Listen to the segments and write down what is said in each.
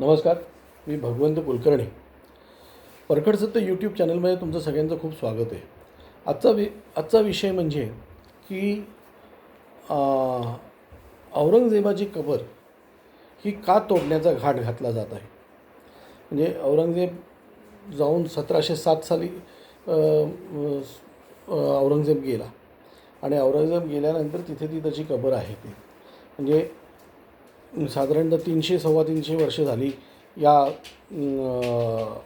नमस्कार मी भगवंत कुलकर्णी. परखड सत्य यूट्यूब चॅनलमध्ये तुमचं सगळ्यांचं खूप स्वागत आहे. आजचा वि आजचा विषय म्हणजे की औरंगजेबाची कबर ही का तोडण्याचा घाट घातला जात आहे? म्हणजे औरंगजेब जाऊन सतराशे सात साली औरंगजेब गेला. आणि औरंगजेब गेल्यानंतर तिथे ती त्याची कबर आहे ती. म्हणजे साधारणतः तीनशे सव्वा तीनशे वर्ष झाली या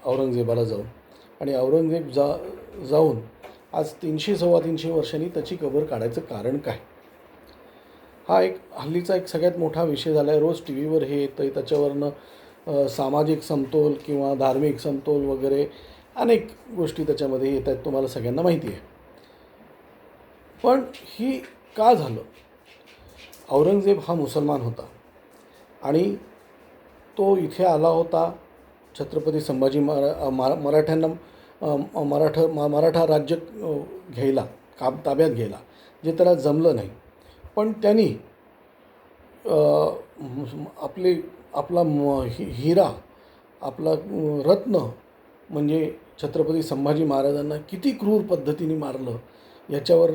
औरंगजेबाला जाऊन. आणि औरंगजेब जा जाऊन आज तीनशे सव्वा तीनशे वर्षांनी त्याची कबर काढायचं कारण काय? हा एक हल्लीचा एक सगळ्यात मोठा विषय झाला आहे रोज टी व्हीवर हे येतं आहे त्याच्यावरनं सामाजिक समतोल किंवा धार्मिक समतोल वगैरे अनेक गोष्टी त्याच्यामध्ये येत आहेत. तुम्हाला सगळ्यांना माहिती आहे. पण ही का झालं? औरंगजेब हा मुसलमान होता. आणि तो इथे आला होता छत्रपती संभाजी मरा मरा मराठ्यांना मराठा म- मराठा राज्य घ्यायला काब ताब्यात घ्यायला जे त्याला जमलं नाही. पण त्यांनी आपले आपला म- हि हिरा आपला रत्न म्हणजे छत्रपती संभाजी महाराजांना किती क्रूर पद्धतीने मारलं याच्यावर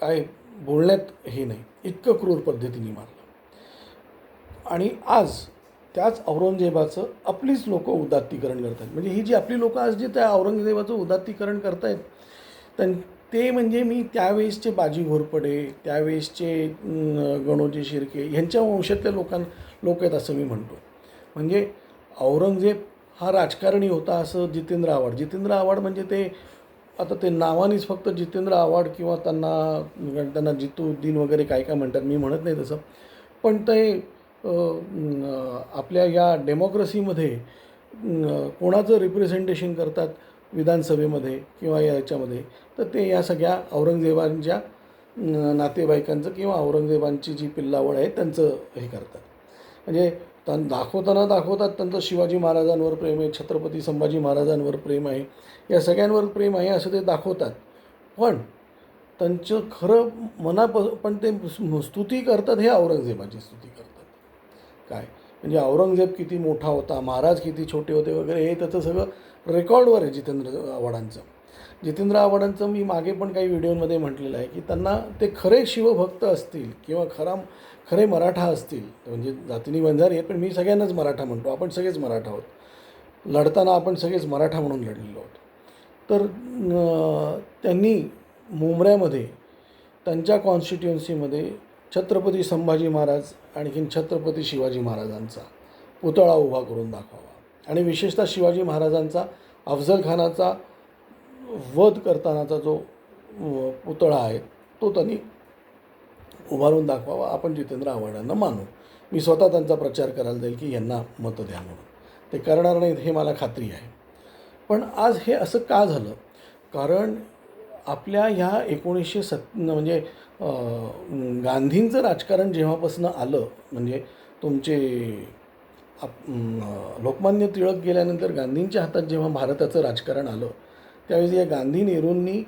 काय बोलण्यात हे नाही इतकं क्रूर पद्धतीने मारलं. आणि आज त्याच औरंगजेबाचं आपलीच लोक उदात्तीकरण करतात म्हणजे ही जी आपली लोकं आज जे त्या औरंगजेबाचं उदात्तीकरण करत आहेत त्यां ते म्हणजे मी त्यावेळेसचे बाजी घोरपडे त्यावेळेसचे गणोजी शिर्के ह्यांच्या वंशातल्या लोकां लोक आहेत असं मी म्हणतो. म्हणजे औरंगजेब हा राजकारणी होता असं जितेंद्र आव्हाड. जितेंद्र आव्हाड म्हणजे ते आता ते नावानेच फक्त जितेंद्र आव्हाड किंवा त्यांना त्यांना जितुद्दीन वगैरे काय काय म्हणतात मी म्हणत नाही तसं. पण ते आपल्या या डेमोक्रेसीमध्ये कोणाचं रिप्रेझेंटेशन करतात विधानसभेमध्ये किंवा याच्यामध्ये तर ते या सगळ्या औरंगजेबांच्या नातेवाईकांचं किंवा औरंगजेबांची जी पिल्लावळ आहे त्यांचं हे करतात. म्हणजे त्यां दाखवताना दाखवतात त्यांचं शिवाजी महाराजांवर प्रेम आहे छत्रपती संभाजी महाराजांवर प्रेम आहे या सगळ्यांवर प्रेम आहे असं ते दाखवतात. पण त्यांचं खरं मनाप पण ते स्तुती करतात हे औरंगजेबाची स्तुती करतात. काय? म्हणजे औरंगजेब किती मोठा होता महाराज किती छोटे होते वगैरे हे त्याचं सगळं रेकॉर्डवर आहे जितेंद्र आव्हाडांचं. जितेंद्र आव्हाडांचं मी मागे पण काही व्हिडिओमध्ये म्हटलेलं आहे की त्यांना ते खरे शिवभक्त असतील किंवा खरा खरे मराठा असतील म्हणजे जातीनी बंजारी आहेत पण मी सगळ्यांनाच मराठा म्हणतो आपण सगळेच मराठा आहोत. लढताना आपण सगळेच मराठा म्हणून लढलेलो आहोत. तर त्यांनी मुंबऱ्यामध्ये त्यांच्या कॉन्स्टिट्युन्सीमध्ये छत्रपती संभाजी महाराज आणखीन छत्रपती शिवाजी महाराजांचा पुतळा उभा करून दाखवावा. आणि विशेषतः शिवाजी महाराजांचा अफजल खानाचा वध करतानाचा जो पुतळा आहे तो त्यांनी उभारून दाखवावा. आपण जितेंद्र आव्हाडांना मानू. मी स्वतः त्यांचा प्रचार करायला जाईल की यांना मतं द्या म्हणून. ते करणार नाहीत हे मला खात्री आहे. पण आज हे असं का झालं? कारण आपल्या ह्या एकोणीसशे सत् म्हणजे गांधींचं राजकारण जेव्हापासून आलं म्हणजे तुमचे आप लोकमान्य टिळक गेल्यानंतर गांधींच्या हातात जेव्हा भारताचं राजकारण आलं त्यावेळी या गांधी नेहरूंनी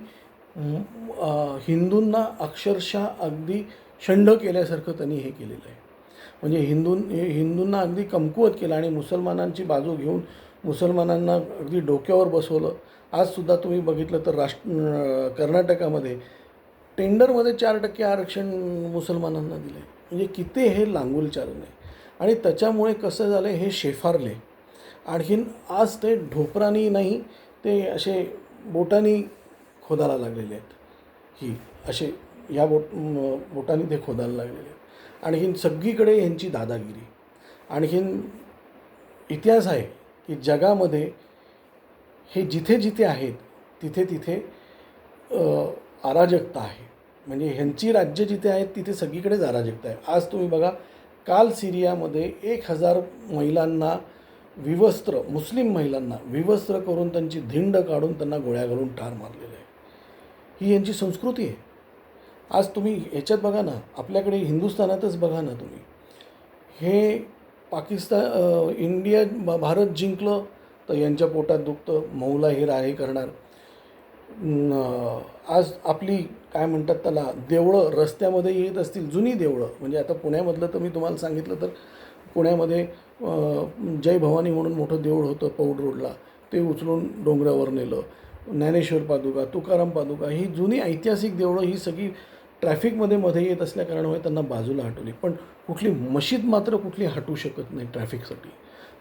हिंदूंना अक्षरशः अगदी शंड केल्यासारखं त्यांनी हे केलेलं आहे. म्हणजे हिंदू हिंदूंना अगदी कमकुवत केलं आणि मुसलमानांची बाजू घेऊन मुसलमानांना अगदी डोक्यावर बसवलं. आजसुद्धा तुम्ही बघितलं तर राष्ट्र कर्नाटकामध्ये टेंडरमध्ये चार टक्के आरक्षण मुसलमानांना दिलं आहे म्हणजे किती हे लांगूल चालन आहे आणि त्याच्यामुळे कसं झालं हे शेफारले. आणखीन आज ते ढोपरानी नाही ते असे बोटानी खोदायला लागलेले आहेत. ही असे या बोट बोटानी ते खोदायला लागलेले आहेत. आणखीन सगळीकडे यांची दादागिरी. आणखीन इतिहास आहे की जगामध्ये हे जिथे जिथे आहेत तिथे तिथे अराजकता आहे. म्हणजे ह्यांची राज्य जिथे आहेत तिथे सगळीकडेच अराजकता आहे. आज तुम्ही बघा काल सिरियामध्ये एक हजार महिलांना विवस्त्र मुस्लिम महिलांना विवस्त्र करून त्यांची धिंड काढून त्यांना गोळ्या घालून ठार मारलेलं आहे. ही यांची संस्कृती आहे. आज तुम्ही ह्याच्यात बघा ना आपल्याकडे हिंदुस्थानातच बघा ना तुम्ही. हे पाकिस्तान इंडिया भारत जिंकलं तर यांच्या पोटात दुखतं मऊला हे राहे करणार. न, आज आपली काय म्हणतात त्याला देवळं रस्त्यामध्ये येत असतील जुनी देवळं. म्हणजे आता पुण्यामधलं तर मी तुम्हाला सांगितलं तर पुण्यामध्ये जय भवानी म्हणून मोठं देऊळ होतं पौड रोडला. ते उचलून डोंगरावर नेलं. ज्ञानेश्वर पादुका तुकाराम पादुका ही जुनी ऐतिहासिक देवळं ही सगळी ट्रॅफिकमध्ये मध्ये येत असल्याकारणामुळे त्यांना बाजूला हटवली. पण कुठली मशीद मात्र कुठली हटू शकत नाही ट्रॅफिकसाठी.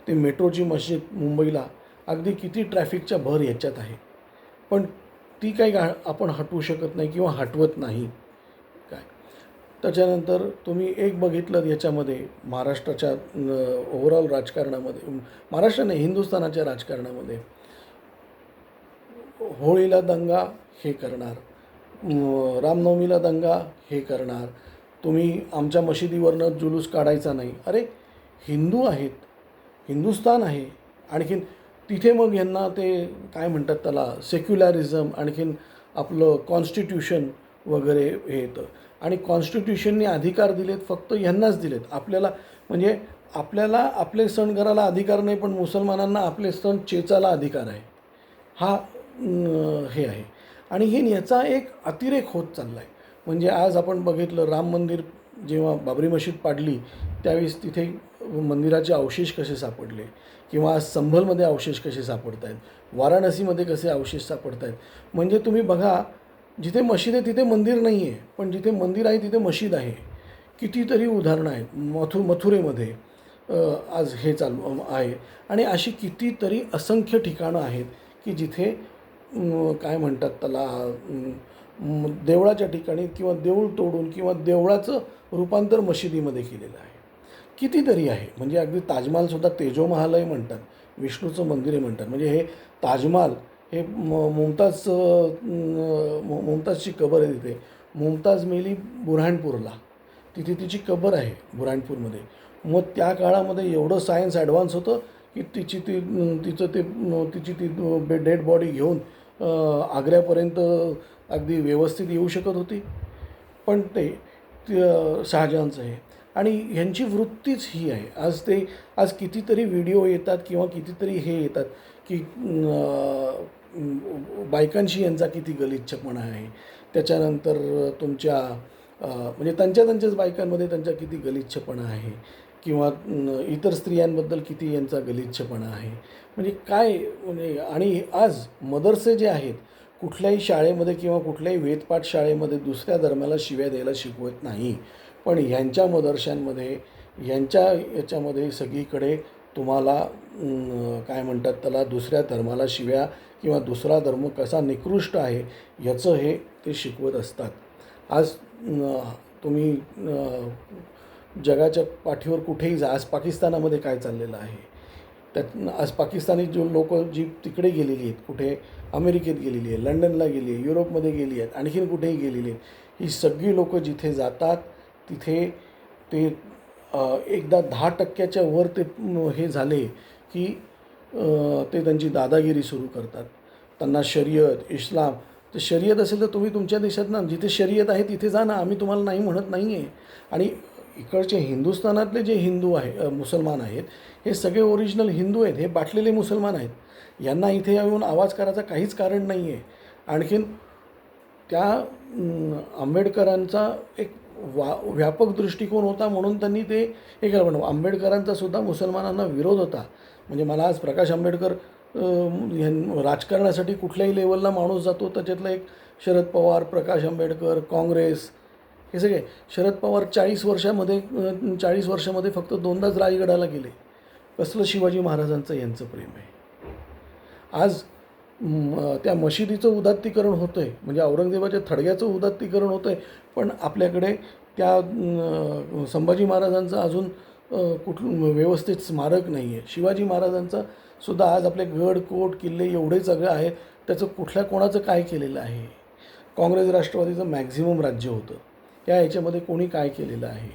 ते मेट्रोची मशीद मुंबईला अगदी किती ट्रॅफिकच्या भर याच्यात आहे. पण ती काही गा आपण हटवू शकत नाही किंवा हटवत नाही. काय? त्याच्यानंतर तुम्ही एक बघितलं याच्यामध्ये महाराष्ट्राच्या ओव्हरऑल राजकारणामध्ये. महाराष्ट्र नाही हिंदुस्थानाच्या राजकारणामध्ये. होळीला दंगा हे करणार. रामनवमीला दंगा हे करणार. तुम्ही आमच्या मशिदीवरनं जुलूस काढायचा नाही. अरे हिंदू आहेत. हिंदुस्तान आहे. आणखीन तिथे मग यांना ते काय म्हणतात त्याला सेक्युलॅरिझम आणखीन आपलं कॉन्स्टिट्यूशन वगैरे हे येतं. आणि कॉन्स्टिट्यूशनने अधिकार दिलेत फक्त यांनाच दिलेत. आपल्याला म्हणजे आपल्याला आपले सण करायला अधिकार नाही पण मुसलमानांना आपले सण चेचाला अधिकार आहे. हा हे आहे. आणि हे याचा एक अतिरेक होत चालला आहे म्हणजे आज आपण बघितलं राम मंदिर जेव्हा बाबरी मशीद पाडली त्यावेळेस तिथे मंदिराचे अवशेष कसे सापडले? किंवा आज संभलमध्ये अवशेष कसे सापडत आहेत वाराणसीमध्ये कसे अवशेष सापडत आहेत म्हणजे तुम्ही बघा जिथे मशीद आहे तिथे मंदिर नाही आहे पण जिथे मंदिर आहे तिथे मशीद आहे. कितीतरी उदाहरणं आहेत मथु मथुरेमध्ये आज हे चालू आहे. आणि अशी कितीतरी असंख्य ठिकाणं आहेत की जिथे काय म्हणतात त्याला देवळाच्या ठिकाणी किंवा देऊळ तोडून किंवा देवळाचं रूपांतर मशिदीमध्ये केलेलं आहे. कितीतरी आहे. म्हणजे अगदी ताजमहालसुद्धा तेजोमहालही म्हणतात. विष्णूचं मंदिरही म्हणतात. म्हणजे हे ताजमहाल हे म मुमताज मुमताजची कबर आहे तिथे. मुमताज मेली बुऱ्हाणपूरला तिथे तिची कबर आहे बुऱ्हाणपूरमध्ये मग त्या काळामध्ये एवढं सायन्स ॲडव्हान्स होतं की तिची ती तिचं ते तिची ती डेड बॉडी घेऊन आग्र्यापर्यंत अगदी व्यवस्थित येऊ शकत होती. पण ते ते शहाजहानचं आहे. आणि ह्यांची वृत्तीच ही आहे. आज ते आज कितीतरी व्हिडिओ येतात किंवा कितीतरी हे येतात की बायकांशी यांचा किती गलिच्छपणा आहे. त्याच्यानंतर तुमच्या म्हणजे त्यांच्या त्यांच्याच बायकांमध्ये त्यांचा किती गलिच्छपणा आहे किंवा इतर स्त्रियांबद्दल किती यांचा गलिच्छपणा आहे. म्हणजे काय म्हणजे आणि आज मदरसे जे आहेत कुठल्याही शाळेमध्ये किंवा कुठल्याही वेदपाठ शाळेमध्ये दुसऱ्या धर्माला शिव्या द्यायला शिकवत नाही. पण ह्यांच्या मदरशांमध्ये यांच्या याच्यामध्ये सगळीकडे तुम्हाला काय म्हणतात त्याला दुसऱ्या धर्माला शिव्या किंवा दुसरा धर्म कसा निकृष्ट आहे याचं हे ते शिकवत असतात. आज तुम्ही जगाच्या पाठीवर कुठेही जा आज पाकिस्तानामध्ये काय चाललेलं आहे? त्यात आज पाकिस्तानी जो लोक जी तिकडे गेलेली आहेत कुठे अमेरिकेत गेलेली आहे लंडनला गेली आहे युरोपमध्ये गेली आहेत आणखीन कुठेही गेलेली आहेत ही सगळी लोकं जिथे जातात तिथे ते एकदा दहा टक्क्याच्या वर ते हे झाले की ते त्यांची दादागिरी सुरू करतात. त्यांना शर्यत इस्लाम तर शर्यत असेल तर तुम्ही तुमच्या देशात ना जिथे शर्यत आहे तिथे जा ना आम्ही तुम्हाला नाही म्हणत नाही आहे आणि इकडचे हिंदुस्थानातले जे हिंदू आहे मुसलमान आहेत हे सगळे ओरिजिनल हिंदू आहेत हे बाटलेले मुसलमान आहेत. यांना इथे येऊन आवाज करायचं काहीच कारण नाही आहे आणखीन त्या आंबेडकरांचा एक वा व्यापक दृष्टिकोन होता म्हणून त्यांनी ते हे केलं. पण आंबेडकरांचा सुद्धा मुसलमानांना विरोध होता. म्हणजे मला आज प्रकाश आंबेडकर राजकारणासाठी कुठल्याही लेवलला माणूस जातो त्याच्यातला एक शरद पवार प्रकाश आंबेडकर काँग्रेस हे सगळे. शरद पवार चाळीस वर्षामध्ये चाळीस वर्षामध्ये फक्त दोनदाच राजगडाला गेले. कसलं शिवाजी महाराजांचं यांचं प्रेम आहे. आज त्या मशिदीचं उदात्तीकरण होतं आहे म्हणजे औरंगजेबाच्या थडग्याचं उदात्तीकरण होतं आहे पण आपल्याकडे त्या संभाजी महाराजांचं अजून कुठलं व्यवस्थित स्मारक नाही आहे शिवाजी महाराजांचा सुद्धा आज आपले गड कोट किल्ले एवढे सगळं आहे त्याचं कुठल्या कोणाचं काय केलेलं आहे? काँग्रेस राष्ट्रवादीचं मॅक्झिमम राज्य होतं. त्या याच्यामध्ये कोणी काय केलेलं आहे?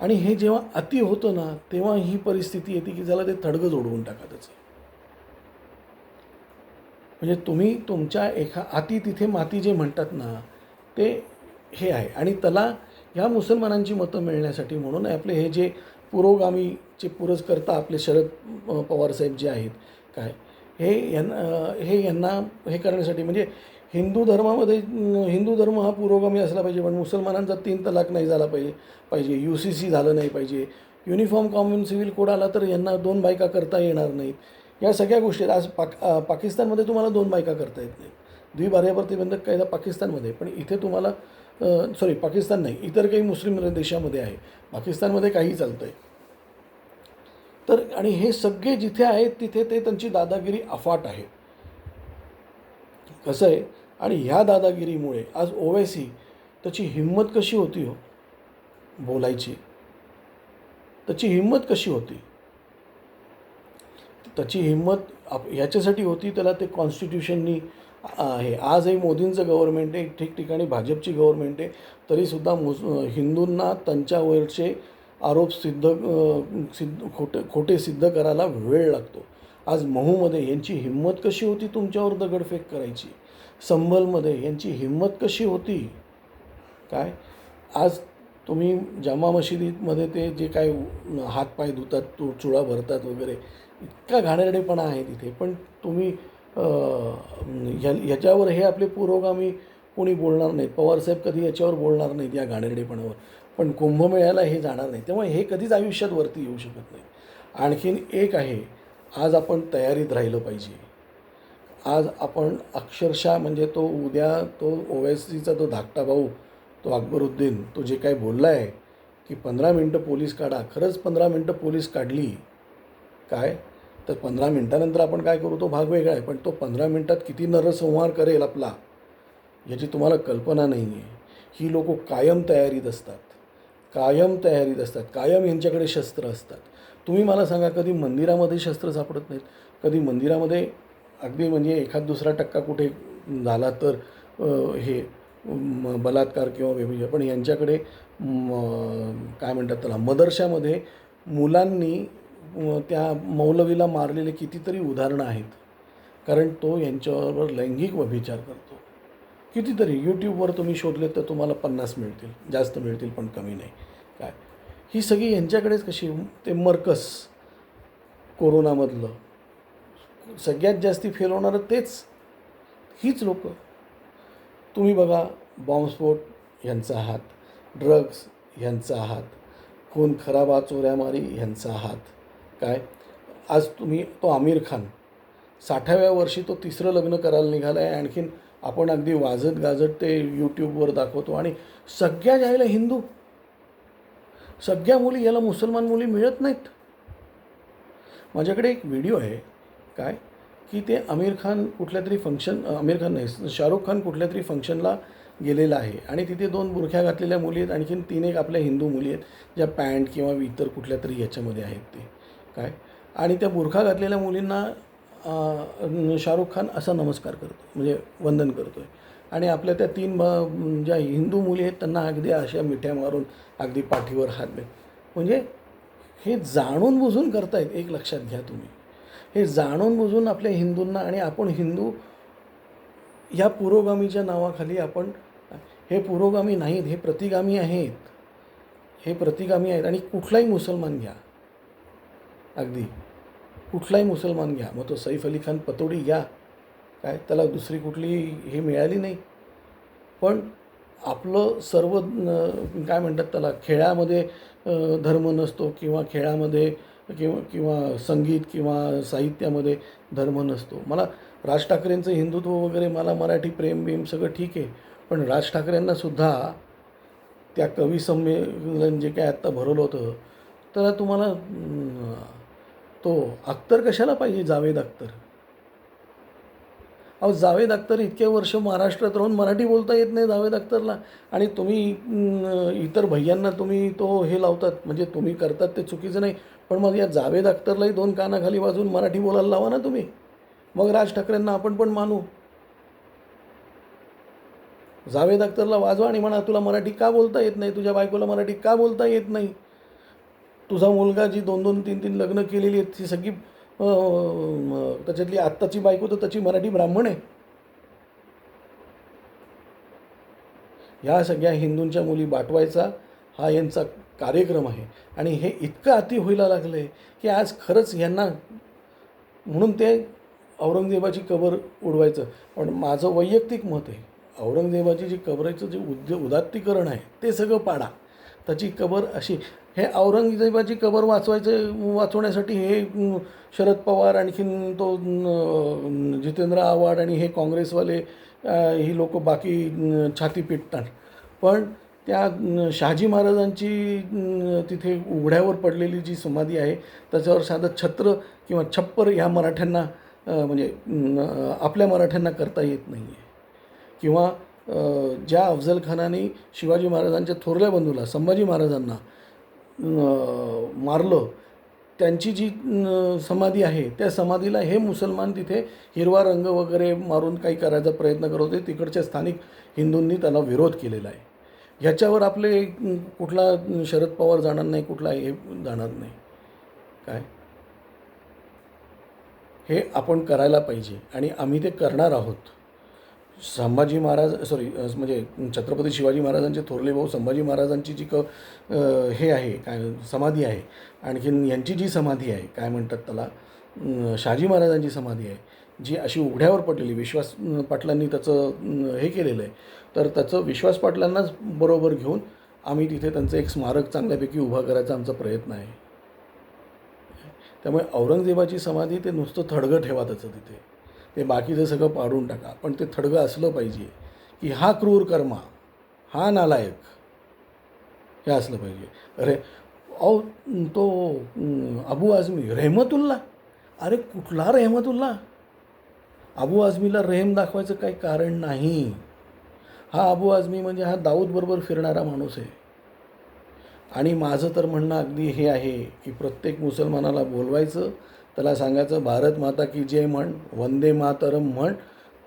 आणि हे जेव्हा अति होतं ना तेव्हा ही परिस्थिती येते की ज्याला ते थडगं जोडवून टाका त्याचं म्हणजे तुम्ही तुमच्या एका अति तिथे माती जे म्हणतात ना ते हे आहे. आणि त्याला ह्या मुसलमानांची मतं मिळण्यासाठी म्हणून आपले हे जे पुरोगामीचे पुरस्कर्ता आपले शरद पवार पवारसाहेब जे आहेत काय हे यांना हे यांना हे करण्यासाठी म्हणजे हिंदू धर्मामध्ये हिंदू धर्म हा पुरोगामी असला पाहिजे पण मुसलमानांचा तीन तलाक नाही झाला पाहिजे पाहिजे यू सी सी झालं नाही पाहिजे. युनिफॉर्म कॉमन सिव्हिल कोड आला तर यांना दोन बायका करता येणार नाहीत. या सगळ्या गोष्टी आहेत. आज पाक पाकिस्तानमध्ये तुम्हाला दोन बायका करता येत नाही द्विभार्या प्रतिबंधक कायदा पाकिस्तानमध्ये. पण इथे तुम्हाला सॉरी पाकिस्तान नाही. इतर काही मुस्लिम देशामध्ये आहे. पाकिस्तानमध्ये काही चालतं आहे तर आणि हे सगळे जिथे आहेत तिथे ते त्यांची दादागिरी अफाट आहे. कसं आहे? आणि ह्या दादागिरीमुळे आज ओवैसी त्याची हिंमत कशी होती हो? बोलायची. त्याची हिंमत कशी होती? त्याची हिंमत आप ह्याच्यासाठी होती त्याला ते कॉन्स्टिट्यूशननी आहे आजही मोदींचं गव्हर्मेंट आहे ठिकठिकाणी भाजपची गव्हर्मेंट आहे तरीसुद्धा मुस हिंदूंना त्यांच्यावरचे आरोप सिद्ध सिद्ध खोटे खोटे सिद्ध करायला वेळ लागतो. आज महूमध्ये यांची हिंमत कशी होती तुमच्यावर दगडफेक करायची? संभलमध्ये यांची हिंमत कशी होती? काय? आज तुम्ही जामा मशिदीमध्ये ते जे काय हातपाय धुतात तू चुळा भरतात वगैरे इतका घाणेरडेपणा आहे तिथे. पण तुम्ही ह्या ह्याच्यावर हे आपले पुरोगामी कोणी बोलणार नाहीत. पवारसाहेब कधी याच्यावर बोलणार नाहीत या घाणेरडेपणावर. पण कुंभमेळ्याला हे जाणार नाही त्यामुळे हे कधीच आयुष्यात वरती येऊ शकत नाही. आणखीन एक आहे आज आपण तयारीत राहिलं पाहिजे. आज आपण अक्षरशः म्हणजे तो उद्या तो ओवेसीचा तो धाकटा भाऊ तो अकबरुद्दीन तो जे काय बोलला आहे की पंधरा मिनटं पोलीस काढा. खरंच पंधरा मिनटं पोलीस काढली. काय? तर पंधरा मिनटानंतर आपण काय करू तो भाग वेगळा आहे पण तो पंधरा मिनटात किती नरसंहार करेल आपला याची तुम्हाला कल्पना नाही आहे ही लोक कायम तयारीत असतात कायम तयारीत असतात कायम यांच्याकडे शस्त्र असतात. तुम्ही मला सांगा कधी मंदिरामध्ये शस्त्र सापडत नाहीत? कधी मंदिरामध्ये अगदी म्हणजे एखाद दुसरा टक्का कुठे झाला तर हे बलात्कार किंवा वेगवेगळे पण यांच्याकडे काय म्हणतात त्याला मदरशामध्ये मुलांनी त्या मौलवीला मारलेले कितीतरी उदाहरणं आहेत. कारण तो यांच्याबरोबर लैंगिक व्यभिचार करतो. कितीतरी यूट्यूबवर तुम्ही शोधले तर तुम्हाला पन्नास मिळतील. जास्त मिळतील पण कमी नाही. काय? ही सगळी यांच्याकडेच कशी? ते मर्कस. कोरोनामधलं. सगळ्यात जास्ती फेल होणारं तेच. हीच लोक. तुम्ही बघा बॉम्बस्फोट यांचा हात ड्रग्स यांचा हात खून खराबा चोऱ्यामारी यांचा हात. काय? आज तुम्ही तो आमिर खान साठाव्या वर्षी तो तिसरं लग्न करायला निघाला आहे आणखीन आपण अगदी वाजत गाजत ते यूट्यूबवर दाखवतो. आणि सगळ्या जायला हिंदू सगळ्या मुली याला मुसलमान मुली मिळत नाहीत. माझ्याकडे एक व्हिडिओ आहे. काय? की ते आमिर खान कुठल्या तरी फंक्शन आमिर खान नाही शाहरुख खान कुठल्या तरी फंक्शनला गेलेला आहे. आणि तिथे दोन बुरख्या घातलेल्या मुली आहेत. आणखीन तीन एक आपल्या हिंदू मुली आहेत. ज्या पॅन्ट किंवा इतर कुठल्या तरी याच्यामध्ये आहेत ते. काय? आणि त्या बुरखा घातलेल्या मुलींना शाहरुख खान असा नमस्कार करतो म्हणजे वंदन करतो आहे आणि आपल्या त्या तीन ब- ज्या हिंदू मुली आहेत त्यांना अगदी अशा मिठ्या मारून अगदी पाठीवर हात देत. म्हणजे हे जाणून बुजून करतायत एक लक्षात घ्या तुम्ही. हे जाणून बुजून आपल्या हिंदूंना आणि आपण हिंदू या पुरोगामीच्या नावाखाली आपण हे पुरोगामी नाहीत हे प्रतिगामी आहेत. हे प्रतिगामी आहेत. आणि कुठलाही मुसलमान घ्या. अगदी. कुठलाही मुसलमान घ्या मग तो सैफ अली खान पतोडी घ्या. काय त्याला दुसरी कुठली हे मिळाली नाही. पण आपलं सर्व काय म्हणतात त्याला खेळामध्ये धर्म नसतो किंवा खेळामध्ये किंवा किंवा संगीत किंवा साहित्यामध्ये धर्म नसतो. मला राज ठाकरेंचं हिंदुत्व वगैरे मला मराठी प्रेम बिम सगळं ठीक आहे. पण राज ठाकरेंनासुद्धा त्या कवी संमेलन जे काय आत्ता भरवलं होतं तर तुम्हाला तो अख्तर कशाला पाहिजे? जावेद अख्तर. अहो जावेद अख्तर इतके वर्ष महाराष्ट्रात राहून मराठी बोलता येत नाही जावेद अख्तरला. आणि तुम्ही इतर भैयांना तुम्ही तो हे लावतात. म्हणजे तुम्ही करतात ते चुकीचं नाही. पण मग या जावेद अख्तरलाही दोन कानाखाली वाजून मराठी बोलायला लावा ना तुम्ही. मग राज ठाकरेंना आपण पण मानू. जावेद अख्तरला वाजवा आणि म्हणा तुला मराठी का बोलता येत नाही? तुझ्या बायकोला मराठी का बोलता येत नाही? तुझा मुलगा जी दोन दोन तीन तीन लग्न केलेली आहेत ती सगळी त्याच्यातली आत्ताची बायको तर त्याची मराठी ब्राह्मण आहे. ह्या सगळ्या हिंदूंच्या मुली बाटवायचा हा यांचा कार्यक्रम आहे. आणि हे इतकं अति व्हायला लागलं आहे की आज खरंच यांना म्हणून ते औरंगजेबाची कबर उडवायचं. पण माझं वैयक्तिक मत आहे औरंगजेबाची जी कबरेचं जे उद्य उदात्तीकरण आहे ते सगळं पाडा. त्याची कबर अशी. हे औरंगजेबाची कबर वाचवायचं वाचवण्यासाठी हे शरद पवार आणखीन तो जितेंद्र आव्हाड आणि हे काँग्रेसवाले ही लोक बाकी छाती पिटतात. पण त्या शहाजी महाराजांची तिथे उघड्यावर पडलेली जी समाधी आहे त्याच्यावर साधं छत्र किंवा छप्पर ह्या मराठ्यांना म्हणजे आपल्या मराठ्यांना करता येत नाही आहे किंवा ज्या अफजल खानाने शिवाजी महाराजांच्या थोरल्या बंधूला संभाजी महाराजांना मारलं त्यांची जी समाधी आहे त्या समाधीला हे मुसलमान तिथे हिरवा रंग वगैरे मारून काही करायचा प्रयत्न करत होते. तिकडच्या स्थानिक हिंदूंनी त्याला विरोध केलेला आहे. ह्याच्यावर आपले कुठला शरद पवार जाणार नाही कुठला हे जाणार नाही. काय? हे आपण करायला पाहिजे आणि आम्ही ते करणार आहोत. संभाजी महाराज सॉरी म्हणजे छत्रपती शिवाजी महाराजांचे थोरले भाऊ संभाजी महाराजांची जी क हे आहे काय समाधी आहे आणखीन यांची जी समाधी आहे काय म्हणतात त्याला अं, शहाजी महाराजांची समाधी आहे जी अशी उघड्यावर पडलेली विश्वास पाटलांनी त्याचं हे केलेलं आहे तर त्याचं विश्वास पाटलांनाच बरोबर घेऊन आम्ही तिथे त्यांचं एक स्मारक चांगल्यापैकी उभा करायचा आमचा प्रयत्न आहे. त्यामुळे औरंगजेबाची समाधी ते नुसतं थडगं ठेवा त्याचं तिथे. ते बाकीचं सगळं पाडून टाका. पण ते थडगं असलं पाहिजे की हा क्रूर कर्मा हा नालायक हे असलं पाहिजे. अरे अहो तो अबू आझमी रेहमतुल्ला? अरे कुठला रेहमतुल्ला? अबू आझमीला रेहम दाखवायचं काही कारण नाही. हा अबू आझमी म्हणजे हा दाऊदबरोबर फिरणारा माणूस आहे. आणि माझं तर म्हणणं अगदी हे आहे की प्रत्येक मुसलमानाला बोलवायचं त्याला सांगायचं भारत माता की जय म्हण वंदे मातरम म्हण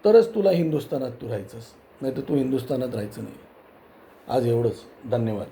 तरच तुला हिंदुस्थानात तू राहायचंस नाही तर तू हिंदुस्थानात राहायचं नाही. आज एवढंच. धन्यवाद.